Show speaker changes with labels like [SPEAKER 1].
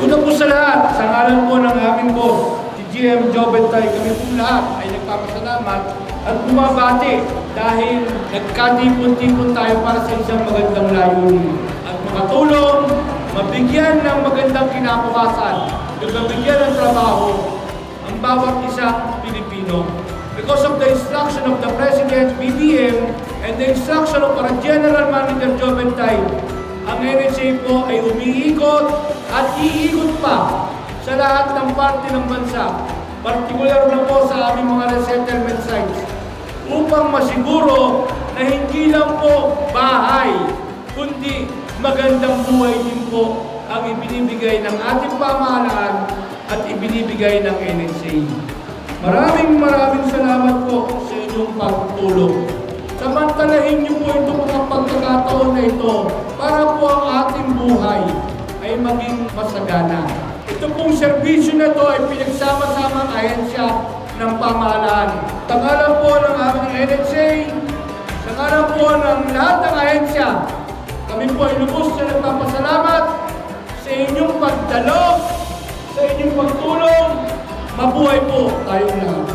[SPEAKER 1] Una po sa lahat, sa ngalan po ng aming boss, si GM Jobentay, kami po lahat ay nagpapasalamat at bumabati dahil nagkatipon-tipon tayo para sa isang magandang layunin at makatulong, mabigyan ng magandang kinabukasan, at mabigyan ng trabaho ang bawat isang Pilipino. Because of the instruction of the President, BBM, and the instruction of our General Manager Jobentay, ang NHA po ay umiikot at iikot pa sa lahat ng parte ng bansa, partikular na po sa aming mga resettlement sites, upang masiguro na hindi lang po bahay, kundi magandang buhay din po ang ibinibigay ng ating pamahalaan at ibinibigay ng NHA. Maraming maraming salamat po sa inyong pagtulong. Samantalahin niyo po itong mga pagkakataon na ito para po ang ating buhay ay maging masagana. Ito pong serbisyo na ito ay pinagsama-sama ang ahensya ng pamahalaan. Tangalan po ng aming NHA, tangalan po ng lahat ng ahensya, kami po ay lubos na nagpapasalamat sa inyong pagdalo, sa inyong pagtulong, mabuhay po tayong lahat.